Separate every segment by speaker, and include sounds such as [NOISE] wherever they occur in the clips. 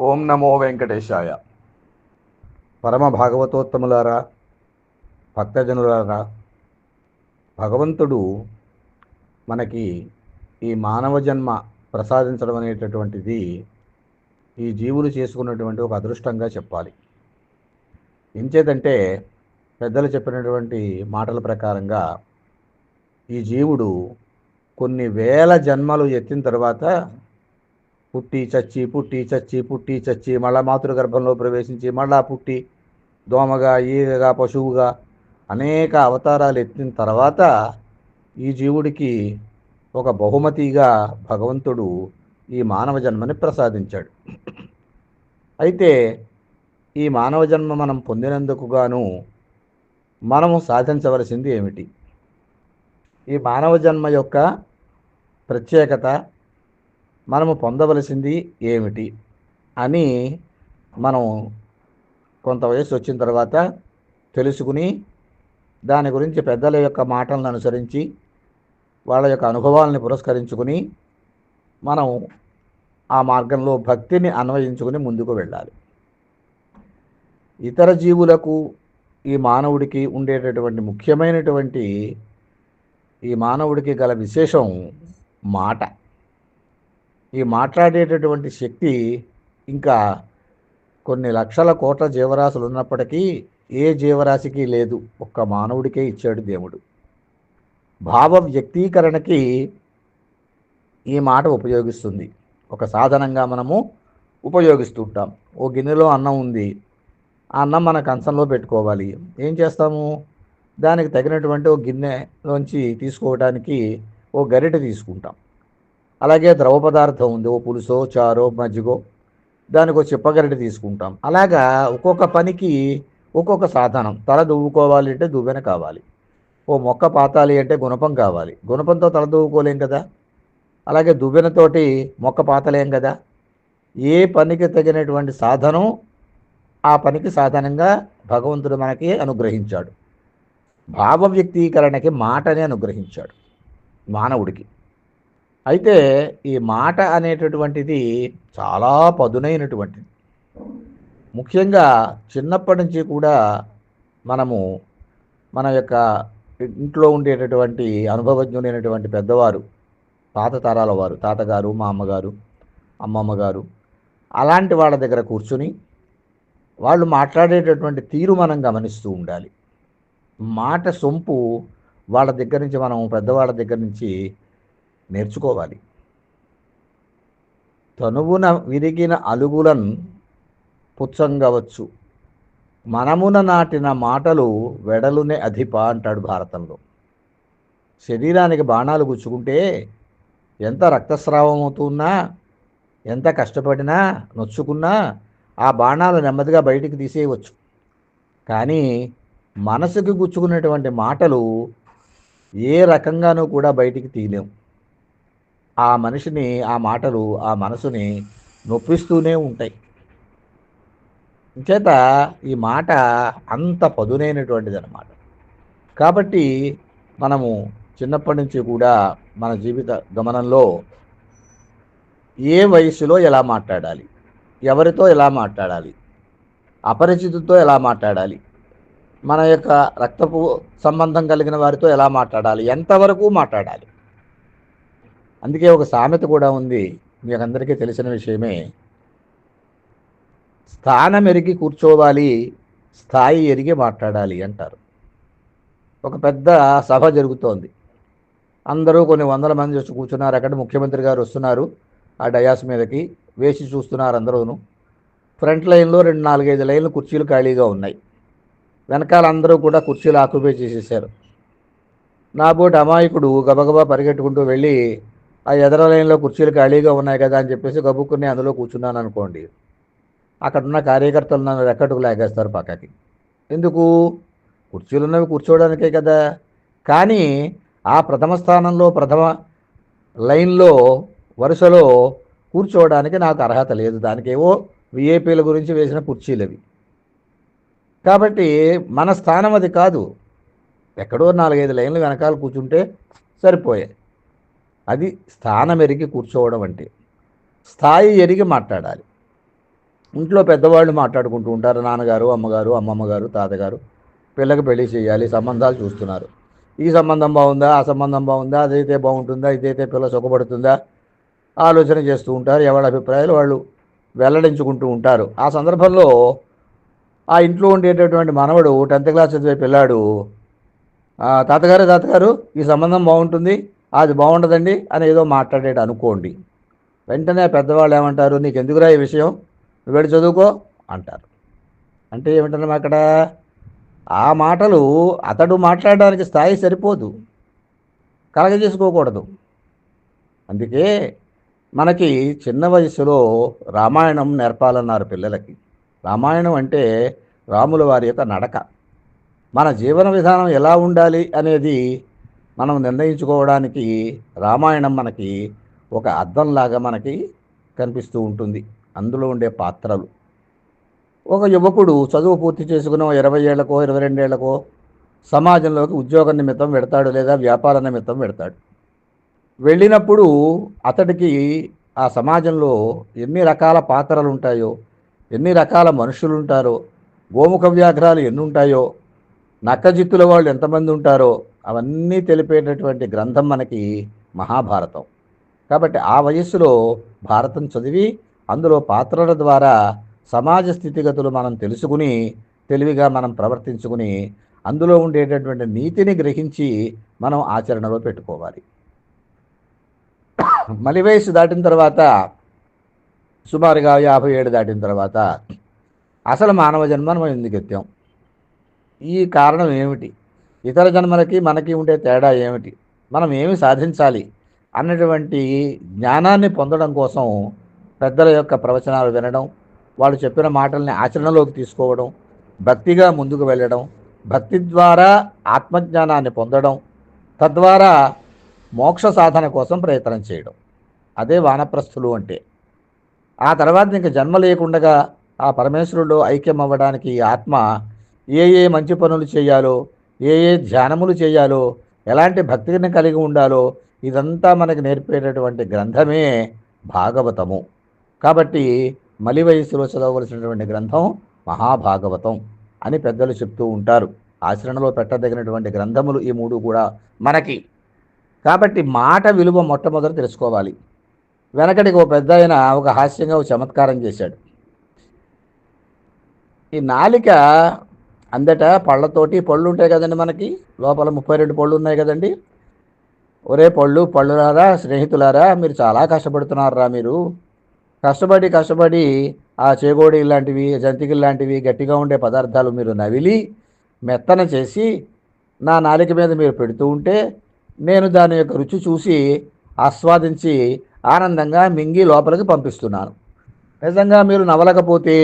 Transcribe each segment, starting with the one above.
Speaker 1: ఓం నమో వెంకటేశాయ.
Speaker 2: పరమ భాగవతోత్తములారా భక్తజనులారా భగవంతుడు మనకి ఈ మానవ జన్మ ప్రసాదించడం అనేటటువంటిది ఈ జీవులు చేసుకున్నటువంటి ఒక అదృష్టంగా చెప్పాలి. ఎంచేతంటే పెద్దలు చెప్పినటువంటి మాటల ప్రకారంగా ఈ జీవుడు కొన్ని వేల జన్మలు ఎత్తిన తర్వాత పుట్టి చచ్చి పుట్టి చచ్చి పుట్టి చచ్చి మళ్ళా మాతృగర్భంలో ప్రవేశించి మళ్ళా పుట్టి దోమగా ఈగగా పశువుగా అనేక అవతారాలు ఎత్తిన తర్వాత ఈ జీవుడికి ఒక బహుమతిగా భగవంతుడు ఈ మానవ జన్మని ప్రసాదించాడు. అయితే ఈ మానవ జన్మ మనం పొందినందుకు గాను మనము సాధించవలసింది ఏమిటి? ఈ మానవ జన్మ యొక్క ప్రత్యేకత మనము పొందవలసింది ఏమిటి అని మనం కొంత వయసు వచ్చిన తర్వాత తెలుసుకుని దాని గురించి పెద్దల యొక్క మాటలను అనుసరించి వాళ్ళ యొక్క అనుభవాలని పురస్కరించుకుని మనం ఆ మార్గంలో భక్తిని అన్వయించుకుని ముందుకు వెళ్ళాలి. ఇతర జీవులకు ఈ మానవుడికి ఉండేటటువంటి ముఖ్యమైనటువంటి ఈ మానవుడికి గల విశేషం మాట. ఈ మాట్లాడేటటువంటి శక్తి ఇంకా కొన్ని లక్షల కోట్ల జీవరాశులు ఉన్నప్పటికీ ఏ జీవరాశికి లేదు. ఒక్క మానవుడికే ఇచ్చాడు దేవుడు. భావ వ్యక్తీకరణకి ఈ మాట ఉపయోగిస్తుంది. ఒక సాధనంగా మనము ఉపయోగిస్తుంటాం ఓ గిన్నెలో అన్నం ఉంది. ఆ అన్నం మన కంచంలో పెట్టుకోవాలి. ఏం చేస్తాము? దానికి తగినటువంటి ఒక గిన్నెలోంచి తీసుకోవడానికి ఓ గరిటె తీసుకుంటాం. అలాగే ద్రవ పదార్థం ఉంది ఓ పులుసో చారో మజ్జిగో దానికి ఒక చిప్పగరిటె తీసుకుంటాం. అలాగా ఒక్కొక్క పనికి ఒక్కొక్క సాధనం. తల దువ్వుకోవాలి అంటే దువ్వెన కావాలి. ఓ మొక్క పాతాలి అంటే గుణపం కావాలి. గుణపంతో తల దువ్వుకోలేం కదా? అలాగే దువ్వెనతోటి మొక్క పాతలేం కదా? ఏ పనికి తగినటువంటి సాధనం ఆ పనికి సాధనంగా భగవంతుడు మనకి అనుగ్రహించాడు. భావ వ్యక్తీకరణకి మాటనే అనుగ్రహించాడు మానవుడికి. అయితే ఈ మాట అనేటటువంటిది చాలా పదునైనటువంటిది. ముఖ్యంగా చిన్నప్పటి నుంచి కూడా మనము మన యొక్క ఇంట్లో ఉండేటటువంటి అనుభవజ్ఞులైనటువంటి పెద్దవారు పాత తరాల వారు తాతగారు మా అమ్మగారు అమ్మమ్మ గారు అలాంటి వాళ్ళ దగ్గర కూర్చుని వాళ్ళు మాట్లాడేటటువంటి తీరు మనం గమనిస్తూ ఉండాలి. మాట సొంపు వాళ్ళ దగ్గర నుంచి మనం పెద్దవాళ్ళ దగ్గర నుంచి నేర్చుకోవాలి. తనువున విరిగిన అలుగులను పుచ్చంగవచ్చు. మనమున నాటిన మాటలు వెడలునే అధిప అంటాడు భారతంలో. శరీరానికి బాణాలు గుచ్చుకుంటే ఎంత రక్తస్రావం అవుతున్నా ఎంత కష్టపడినా నొచ్చుకున్నా ఆ బాణాలు నెమ్మదిగా బయటికి తీసేయవచ్చు. కానీ మనసుకి గుచ్చుకున్నటువంటి మాటలు ఏ రకంగానూ కూడా బయటికి తీయలేం ఆ మనిషిని ఆ మాటలు ఆ మనసుని నొప్పిస్తూనే ఉంటాయి. చేత ఈ మాట అంత పదునైనటువంటిది అనమాట కాబట్టి మనము చిన్నప్పటి నుంచి కూడా మన జీవిత గమనంలో ఏ వయసులో ఎలా మాట్లాడాలి ఎవరితో ఎలా మాట్లాడాలి అపరిచితుతో ఎలా మాట్లాడాలి మన యొక్క రక్తపు సంబంధం కలిగిన వారితో ఎలా మాట్లాడాలి ఎంతవరకు మాట్లాడాలి అందుకే ఒక సామెత కూడా ఉంది. మీకు అందరికీ తెలిసిన విషయమే. స్థానం ఎరిగి కూర్చోవాలి స్థాయి ఎరిగి మాట్లాడాలి అంటారు. ఒక పెద్ద సభ జరుగుతోంది. అందరూ కొన్ని వందల మంది వచ్చి కూర్చున్నారు. అక్కడ ముఖ్యమంత్రి గారు వస్తున్నారు ఆ డయాస్ మీదకి. వేసి చూస్తున్నారు అందరూను. ఫ్రంట్ లైన్లో రెండు నాలుగైదు లైన్లు కుర్చీలు ఖాళీగా ఉన్నాయి. వెనకాల అందరూ కూడా కుర్చీలు ఆక్యుపై చేసేసారు నాబోటి అమాయకుడు గబగబా పరిగెట్టుకుంటూ వెళ్ళి ఆ ఎదర లైన్లో కుర్చీలు ఖాళీగా ఉన్నాయి కదా అని చెప్పేసి గబుక్కుని అందులో కూర్చున్నాను అనుకోండి. అక్కడ ఉన్న కార్యకర్తలు నన్ను రెక్కడుకు లాగేస్తారు పక్కకి. ఎందుకు? కుర్చీలు ఉన్నవి కూర్చోవడానికే కదా. కానీ ఆ ప్రథమ స్థానంలో ప్రథమ లైన్లో వరుసలో కూర్చోవడానికి నాకు అర్హత లేదు. దానికేవో విఐపీల గురించి వేసిన కుర్చీలు అవి. కాబట్టి మన స్థానం అది కాదు. ఎక్కడో నాలుగైదు లైన్లు వెనకాల కూర్చుంటే సరిపోయాయి. అది స్థానం ఎరిగి కూర్చోవడం అంటే స్థాయి ఎరిగి మాట్లాడాలి. ఇంట్లో పెద్దవాళ్ళు మాట్లాడుకుంటూ ఉంటారు. నాన్నగారు అమ్మగారు అమ్మమ్మ గారు తాతగారు పిల్లకి పెళ్ళి చేయాలి సంబంధాలు చూస్తున్నారు. ఈ సంబంధం బాగుందా? ఆ సంబంధం బాగుందా? అదైతే బాగుంటుందా? ఇదైతే పిల్ల సుఖపడుతుందా? ఆలోచన చేస్తూ ఉంటారు. ఎవరి అభిప్రాయాలు వాళ్ళు వెల్లడించుకుంటూ ఉంటారు. ఆ సందర్భంలో ఆ ఇంట్లో ఉండేటటువంటి మనవడు టెన్త్ క్లాస్ చదివే పిల్లాడు తాతగారు తాతగారు ఈ సంబంధం బాగుంటుంది. అది బాగుండదండి అని ఏదో మాట్లాడేట అనుకోండి. వెంటనే పెద్దవాళ్ళు ఏమంటారు నీకు ఎందుకురా ఈ విషయం? నువ్వు వెళ్ళి చదువుకో అంటారు. అంటే ఏమిటన్నా అక్కడ ఆ మాటలు అతడు మాట్లాడడానికి స్థాయి సరిపోదు. కలగజేసుకోకూడదు అందుకే మనకి చిన్న వయసులో రామాయణం నేర్పాలన్నారు పిల్లలకి. రామాయణం అంటే రాముల వారి యొక్క నడక. మన జీవన విధానం ఎలా ఉండాలి అనేది మనం నిర్ణయించుకోవడానికి రామాయణం మనకి ఒక అద్దంలాగా మనకి కనిపిస్తూ ఉంటుంది. అందులో ఉండే పాత్రలు. ఒక యువకుడు చదువు పూర్తి చేసుకున్న ఇరవై ఏళ్ళకో ఇరవై రెండేళ్ళకో సమాజంలోకి ఉద్యోగ నిమిత్తం పెడతాడు లేదా వ్యాపార నిమిత్తం పెడతాడు వెళ్ళినప్పుడు అతడికి ఆ సమాజంలో ఎన్ని రకాల పాత్రలు ఉంటాయో ఎన్ని రకాల మనుషులు ఉంటారో గోముఖ వ్యాఘ్రాలు ఎన్ని ఉంటాయో నక్కజిత్తుల వాళ్ళు ఎంతమంది ఉంటారో అవన్నీ తెలిపేటటువంటి గ్రంథం మనకి మహాభారతం. కాబట్టి ఆ వయస్సులో భారతం చదివి అందులో పాత్రల ద్వారా సమాజ స్థితిగతులు మనం తెలుసుకుని తెలివిగా మనం ప్రవర్తించుకుని అందులో ఉండేటటువంటి నీతిని గ్రహించి మనం ఆచరణలో పెట్టుకోవాలి. మలి వయసు దాటిన తర్వాత సుమారుగా యాభై ఏడు దాటిన తర్వాత అసలు మానవ జన్మను మనం ఎందుకు ఎత్తాం? ఈ కారణం ఏమిటి? ఇతర జన్మలకి మనకి ఉండే తేడా ఏమిటి? మనం ఏమి సాధించాలి? అన్నటువంటి జ్ఞానాన్ని పొందడం కోసం పెద్దల యొక్క ప్రవచనాలు వినడం వాళ్ళు చెప్పిన మాటల్ని ఆచరణలోకి తీసుకోవడం భక్తిగా ముందుకు వెళ్ళడం భక్తి ద్వారా ఆత్మజ్ఞానాన్ని పొందడం తద్వారా మోక్ష సాధన కోసం ప్రయత్నం చేయడం. అదే వానప్రస్థులు అంటే. ఆ తర్వాత ఇంక జన్మ లేకుండగా ఆ పరమేశ్వరుడు ఐక్యం అవ్వడానికి ఈ ఆత్మ ఏ ఏ మంచి పనులు చేయాలో ఏ ఏ ధ్యానములు చేయాలో ఎలాంటి భక్తిని కలిగి ఉండాలో ఇదంతా మనకి నేర్పేటటువంటి గ్రంథమే భాగవతము. కాబట్టి మలి వయసులో చదవవలసినటువంటి గ్రంథం మహాభాగవతం అని పెద్దలు చెప్తూ ఉంటారు. ఆచరణలో పెట్టదగినటువంటి గ్రంథములు ఈ మూడు కూడా మనకి. కాబట్టి మాట విలువ మొట్టమొదటి తెలుసుకోవాలి. వెనకటికి ఓ పెద్ద ఆయన ఒక హాస్యంగా ఒక చమత్కారం చేశాడు. ఈ నాలిక అందట పళ్ళతోటి పళ్ళు ఉంటాయి కదండి మనకి. లోపల ముప్పై రెండు పళ్ళు ఉన్నాయి కదండి. ఒరే పళ్ళు పళ్ళులారా స్నేహితులారా మీరు చాలా కష్టపడుతున్నారా మీరు. కష్టపడి కష్టపడి ఆ చేగోడి లాంటివి జంతికి లాంటివి గట్టిగా ఉండే పదార్థాలు మీరు నవిలి మెత్తన చేసి నా నాలిక మీద మీరు పెడుతూ ఉంటే నేను దాని యొక్క రుచి చూసి ఆస్వాదించి ఆనందంగా మింగి లోపలికి పంపిస్తున్నాను. నిజంగా మీరు నవలకపోతే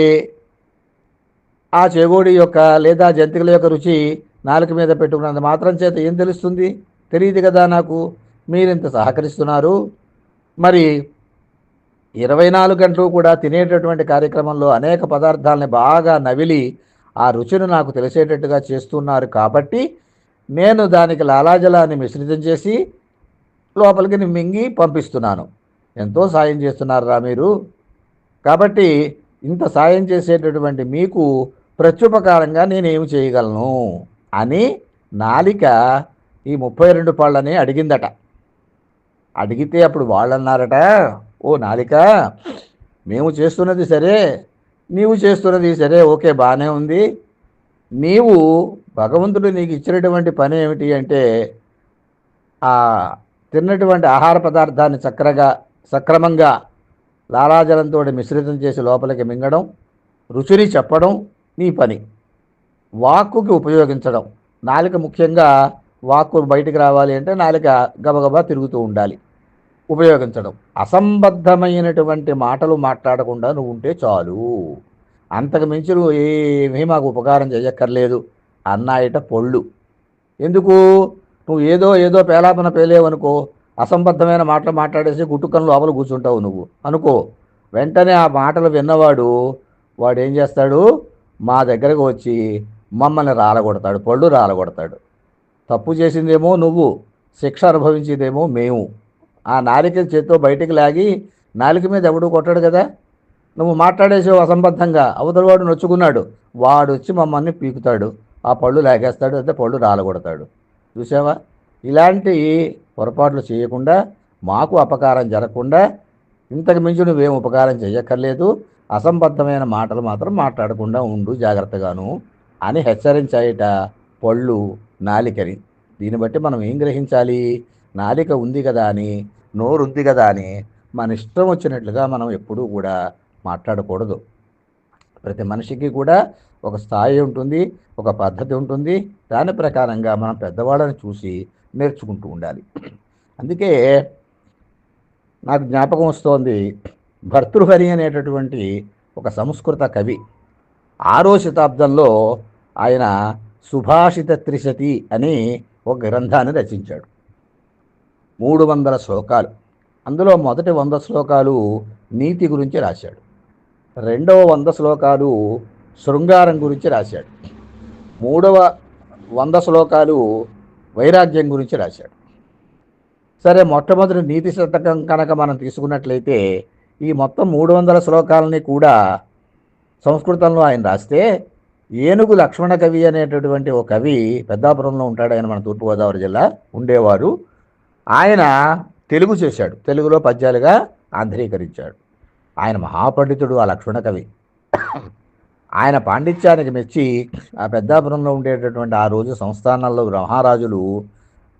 Speaker 2: ఆ చేగోడి యొక్క లేదా జంతికల యొక్క రుచి నాలుక మీద పెట్టుకున్నంత మాత్రం చేత ఏం తెలుస్తుంది? తెలియదు కదా నాకు. మీరు ఇంత సహకరిస్తున్నారు. మరి ఇరవై నాలుగు గంటలు కూడా తినేటటువంటి కార్యక్రమంలో అనేక పదార్థాలని బాగా నవిలి ఆ రుచిని నాకు తెలిసేటట్టుగా చేస్తున్నారు కాబట్టి నేను దానికి లాలాజలాన్ని మిశ్రితం చేసి లోపలికి మింగి పంపిస్తున్నాను. ఎంతో సాయం చేస్తున్నారా మీరు. కాబట్టి ఇంత సాయం చేసేటటువంటి మీకు ప్రత్యుపకారంగా నేనేమి చేయగలను? అని నాలిక ఈ ముప్పై రెండు పళ్ళని అడిగిందట. అడిగితే అప్పుడు వాళ్ళు అన్నారట ఓ నాలిక మేము చేస్తున్నది సరే నీవు చేస్తున్నది సరే ఓకే బాగానే ఉంది. నీవు భగవంతుడు నీకు ఇచ్చినటువంటి పని ఏమిటి అంటే ఆ తిన్నటువంటి ఆహార పదార్థాన్ని చక్రగా సక్రమంగా లాలాజలంతో మిశ్రితం చేసి లోపలికి మింగడం రుచిని చెప్పడం నీ పని. వాక్కుకి ఉపయోగించడం. నాలుక ముఖ్యంగా వాక్కు బయటికి రావాలి అంటే నాలుక గబగబా తిరుగుతూ ఉండాలి. ఉపయోగించడం. అసంబద్ధమైనటువంటి మాటలు మాట్లాడకుండా నువ్వు ఉంటే చాలు. అంతకు మించి నువ్వు ఏమీ మాకు ఉపకారం చేయక్కర్లేదు. అన్నాయట పొళ్ళు. ఎందుకు? నువ్వు ఏదో ఏదో పేలాపన పేలేవనుకో అసంబద్ధమైన మాటలు మాట్లాడేసి గుట్టుకను లోపల కూర్చుంటావు నువ్వు. అనుకో. వెంటనే ఆ మాటలు విన్నవాడు వాడు ఏం చేస్తాడు? మా దగ్గరకు వచ్చి మమ్మల్ని రాలగొడతాడు పళ్ళు రాలగొడతాడు. తప్పు చేసిందేమో నువ్వు శిక్ష అనుభవించేదేమో మేము. ఆ నాలిక చేత్తో బయటికి లాగి నాలిక మీద ఎవడు కొట్టాడు కదా? నువ్వు మాట్లాడేసావు అసంబద్ధంగా అవతలవాడు నొచ్చుకున్నాడు. వాడు వచ్చి మమ్మల్ని పీకుతాడు ఆ పళ్ళు లాగేస్తాడు అయితే పళ్ళు రాలగొడతాడు. చూసావా ఇలాంటి పొరపాట్లు చేయకుండా మాకు అపకారం జరగకుండా ఇంతకు మించి నువ్వేం ఉపకారం చేయక్కర్లేదు అసంబద్ధమైన మాటలు మాత్రం మాట్లాడకుండా ఉండు జాగ్రత్తగాను అని హెచ్చరించాయట పళ్ళు నాలికని. దీన్ని బట్టి మనం ఏం గ్రహించాలి? నాలిక ఉంది కదా అని నోరు ఉంది కదా అని మన ఇష్టం వచ్చినట్లుగా మనం ఎప్పుడూ కూడా మాట్లాడకూడదు. ప్రతి మనిషికి కూడా ఒక స్థాయి ఉంటుంది ఒక పద్ధతి ఉంటుంది. దాని ప్రకారంగా మనం పెద్దవాళ్ళని చూసి నేర్చుకుంటూ ఉండాలి. అందుకే నాకు జ్ఞాపకం వస్తోంది. భర్తృహరి అనేటటువంటి ఒక సంస్కృత కవి. ఆరో శతాబ్దంలో ఆయన సుభాషిత త్రిశతి అని ఒక గ్రంథాన్ని రచించాడు. మూడు వందల శ్లోకాలు. అందులో మొదటి వంద శ్లోకాలు నీతి గురించి రాశాడు. రెండవ వంద శ్లోకాలు శృంగారం గురించి రాశాడు. మూడవ వంద శ్లోకాలు వైరాగ్యం గురించి రాశాడు. సరే మొట్టమొదటి నీతి శతకం కనుక మనం తీసుకున్నట్లయితే ఈ మొత్తం మూడు వందల శ్లోకాలని కూడా సంస్కృతంలో ఆయన రాస్తే ఏనుగు లక్ష్మణ కవి అనేటటువంటి ఒక కవి పెద్దాపురంలో ఉంటాడు. ఆయన మన తూర్పుగోదావరి జిల్లా ఉండేవారు. ఆయన తెలుగు చేశాడు. తెలుగులో పద్యాలుగా ఆంధ్రీకరించాడు. ఆయన మహాపండితుడు ఆ లక్ష్మణ కవి. ఆయన పాండిత్యానికి మెచ్చి ఆ పెద్దాపురంలో ఉండేటటువంటి ఆ రోజు సంస్థానాల్లో మహారాజులు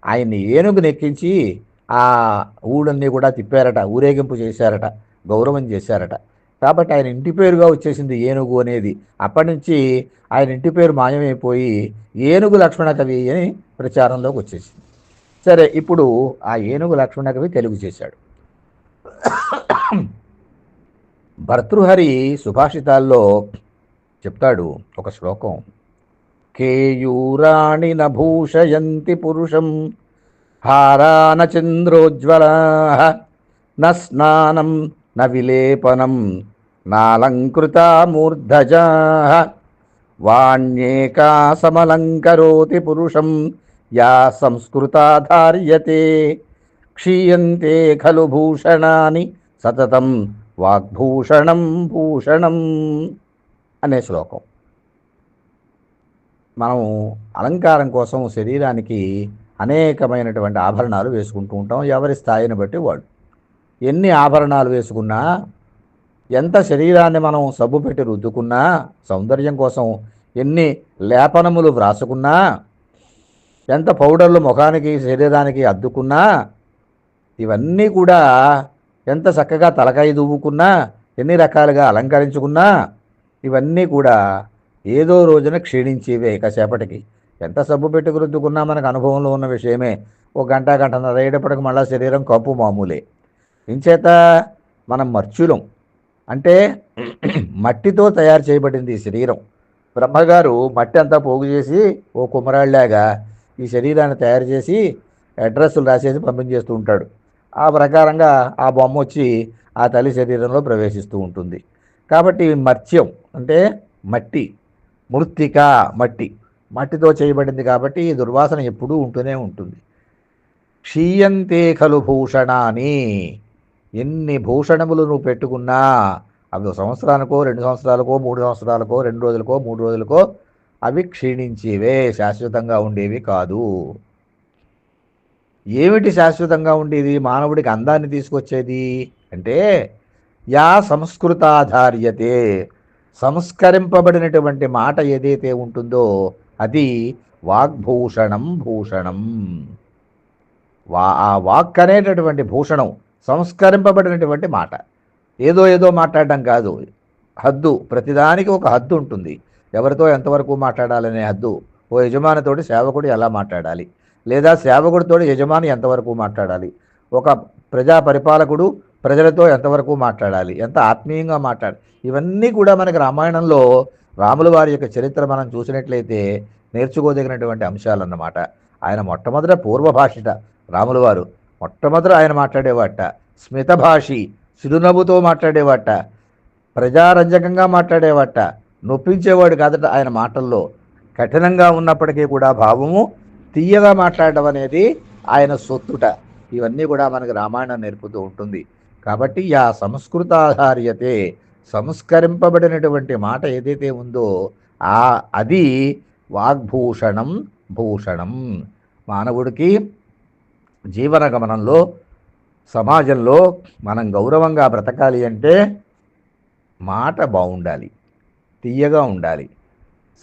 Speaker 2: ఆయన్ని ఏనుగు నెక్కించి ఆ ఊళ్ళన్నీ కూడా తిప్పారట ఊరేగింపు చేశారట. గౌరవం చేశారట. కాబట్టి ఆయన ఇంటి పేరుగా వచ్చేసింది ఏనుగు అనేది. అప్పటి నుంచి ఆయన ఇంటి పేరు మాయమైపోయి ఏనుగు లక్ష్మణ కవి అని ప్రచారంలోకి వచ్చేసింది. సరే ఇప్పుడు ఆ ఏనుగు లక్ష్మణ కవి తెలుగు చేశాడు. భర్తృహరి సుభాషితాల్లో చెప్తాడు ఒక శ్లోకం. కేయూరాణి నభూషయంతి పురుషం హారాన చంద్రోజ్వలా న స్నానం న విలేపనం నాలంకృతా మూర్ధజా వాణ్యేకా సమలంకరోతి పురుషం యా సంస్కృతాధార్యతే. క్షీయంతే ఖలు భూషణాని సతతం వాగ్భూషణం భూషణం అనే శ్లోకం. మనం అలంకారం కోసం శరీరానికి అనేకమైనటువంటి ఆభరణాలు వేసుకుంటూ ఉంటాం. ఎవరి స్థాయిని బట్టి వాడు ఎన్ని ఆభరణాలు వేసుకున్నా ఎంత శరీరాన్ని మనం సబ్బు పెట్టి రుద్దుకున్నా సౌందర్యం కోసం ఎన్ని లేపనములు వ్రాసుకున్నా ఎంత పౌడర్లు ముఖానికి శరీరానికి అద్దుకున్నా ఇవన్నీ కూడా ఎంత చక్కగా తలకాయ దువ్వుకున్నా ఎన్ని రకాలుగా అలంకరించుకున్నా ఇవన్నీ కూడా ఏదో రోజున క్షీణించేవే కాసేపటికి ఎంత సబ్బు పెట్టుకు రుద్దుకున్నా మనకు అనుభవంలో ఉన్న విషయమే. ఒక గంట గంట అయ్యేటప్పటికి మళ్ళీ శరీరం కప్పు మామూలే. ఇంచేత మనం మర్చులం. అంటే [CLEARS THROAT] మట్టితో తయారు చేయబడింది ఈ శరీరం. బ్రహ్మగారు మట్టి అంతా పోగు చేసి ఓ కుమ్మరాళ్ళలాగా ఈ శరీరాన్ని తయారు చేసి అడ్రస్లు రాసేసి పంపించేస్తూ ఉంటాడు. ఆ ప్రకారంగా ఆ బొమ్మ వచ్చి ఆ తల్లి శరీరంలో ప్రవేశిస్తూ ఉంటుంది. కాబట్టి మత్స్యం అంటే మట్టి మృత్తిక మట్టి. మట్టితో చేయబడింది కాబట్టి ఈ దుర్వాసన ఎప్పుడూ ఉంటూనే ఉంటుంది. క్షీయంతే ఖలు భూషణాని. ఎన్ని భూషణములు నువ్వు పెట్టుకున్నా అవి సంవత్సరానికో రెండు సంవత్సరాలకో మూడు సంవత్సరాలకో రెండు రోజులకో మూడు రోజులకో అవి క్షీణించేవే శాశ్వతంగా ఉండేవి కాదు. ఏమిటి శాశ్వతంగా ఉండేది? మానవుడికి అందాన్ని తీసుకొచ్చేది? అంటే యా సంస్కృతాధార్యతే సంస్కరింపబడినటువంటి మాట ఏదైతే ఉంటుందో అది వాగ్భూషణం భూషణం. వా ఆ వాక్ అనేటటువంటి భూషణం సంస్కరింపబడినటువంటి మాట. ఏదో ఏదో మాట్లాడడం కాదు. హద్దు ప్రతిదానికి ఒక హద్దు ఉంటుంది. ఎవరితో ఎంతవరకు మాట్లాడాలనే హద్దు. ఓ యజమానితోటి సేవకుడు ఎలా మాట్లాడాలి? లేదా సేవకుడితో యజమాని ఎంతవరకు మాట్లాడాలి? ఒక ప్రజా పరిపాలకుడు ప్రజలతో ఎంతవరకు మాట్లాడాలి? ఎంత ఆత్మీయంగా మాట్లాడాలి? ఇవన్నీ కూడా మనకి రామాయణంలో రాముల వారి యొక్క చరిత్ర మనం చూసినట్లయితే నేర్చుకోదగినటువంటి అంశాలన్నమాట. ఆయన మొట్టమొదట పూర్వభాషిట రాముల వారు. మొట్టమొదట ఆయన మాట్లాడేవాట. స్మిత భాషి చిరునవ్వుతో మాట్లాడేవాట. ప్రజారంజకంగా మాట్లాడేవాట. నొప్పించేవాడు కాదట ఆయన మాటల్లో. కఠినంగా ఉన్నప్పటికీ కూడా భావము తీయగా మాట్లాడడం అనేది ఆయన సొత్తుట. ఇవన్నీ కూడా మనకు రామాయణం నేర్పుతూ ఉంటుంది. కాబట్టి యా సంస్కృతాధార్యతే సంస్కరింపబడినటువంటి మాట ఏదైతే ఉందో ఆ అది వాగ్భూషణం భూషణం. మానవుడికి జీవన గమనంలో సమాజంలో మనం గౌరవంగా బ్రతకాలి అంటే మాట బాగుండాలి తీయగా ఉండాలి.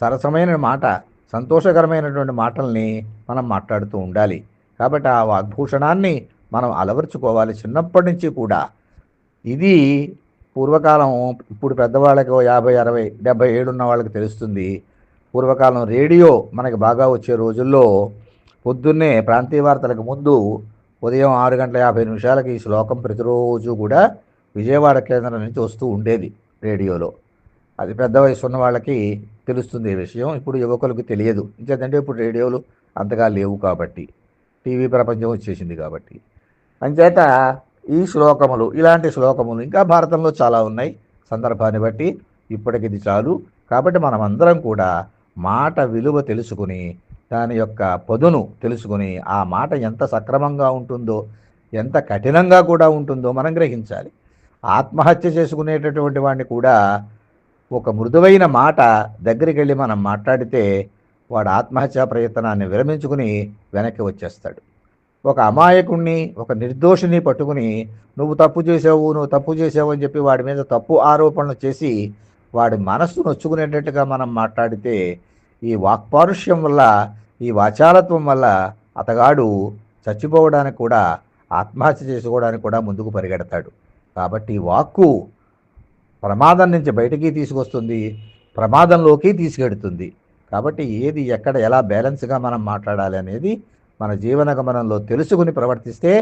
Speaker 2: సరసమైన మాట సంతోషకరమైనటువంటి మాటల్ని మనం మాట్లాడుతూ ఉండాలి. కాబట్టి ఆ వాగ్భూషణాన్ని మనం అలవర్చుకోవాలి చిన్నప్పటి నుంచి కూడా. ఇది పూర్వకాలం ఇప్పుడు పెద్దవాళ్ళకి యాభై అరవై డెబ్బై ఏడున్న వాళ్ళకి తెలుస్తుంది. పూర్వకాలం రేడియో మనకి బాగా వచ్చే రోజుల్లో పొద్దున్నే ప్రాంతీయ వార్తలకు ముందు ఉదయం ఆరు గంటల యాభై నిమిషాలకి ఈ శ్లోకం ప్రతిరోజు కూడా విజయవాడ కేంద్రం నుంచి వస్తూ ఉండేది రేడియోలో. అది పెద్ద వయసు ఉన్న వాళ్ళకి తెలుస్తుంది ఈ విషయం. ఇప్పుడు యువకులకు తెలియదు. ఇంకేదంటే ఇప్పుడు రేడియోలు అంతగా లేవు కాబట్టి టీవీ ప్రపంచం వచ్చేసింది కాబట్టి. అంచేత ఈ శ్లోకములు ఇలాంటి శ్లోకములు ఇంకా భారతంలో చాలా ఉన్నాయి సందర్భాన్ని బట్టి. ఇప్పటికిది చాలు. కాబట్టి మనం అందరం కూడా మాట విలువ తెలుసుకుని దాని యొక్క పొదును తెలుసుకుని ఆ మాట ఎంత సక్రమంగా ఉంటుందో ఎంత కఠినంగా కూడా ఉంటుందో మనం గ్రహించాలి. ఆత్మహత్య చేసుకునేటటువంటి వాడిని కూడా ఒక మృదువైన మాట దగ్గరికి వెళ్ళి మనం మాట్లాడితే వాడు ఆత్మహత్యా ప్రయత్నాన్ని విరమించుకుని వెనక్కి వచ్చేస్తాడు. ఒక అమాయకుణ్ణి ఒక నిర్దోషిని పట్టుకుని నువ్వు తప్పు చేసావు నువ్వు తప్పు చేసావు అని చెప్పి వాడి మీద తప్పు ఆరోపణలు చేసి వాడి మనస్సు నొచ్చుకునేటట్టుగా మనం మాట్లాడితే ఈ వాక్పారుష్యం వల్ల ఈ వాచాలత్వం వల్ల అతగాడు చచ్చిపోవడానికి కూడా ఆత్మహత్య చేసుకోవడానికి కూడా ముందుకు పరిగెడతాడు. కాబట్టి వాక్కు ప్రమాదం నుంచి బయటికి తీసుకొస్తుంది ప్రమాదంలోకి తీసుకెడుతుంది. కాబట్టి ఏది ఎక్కడ ఎలా బ్యాలెన్స్గా మనం మాట్లాడాలి అనేది మన జీవన గమనంలో తెలుసుకుని ప్రవర్తిస్తే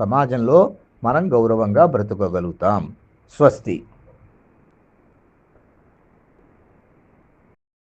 Speaker 2: సమాజంలో మనం గౌరవంగా బ్రతకగలుగుతాం. స్వస్తి.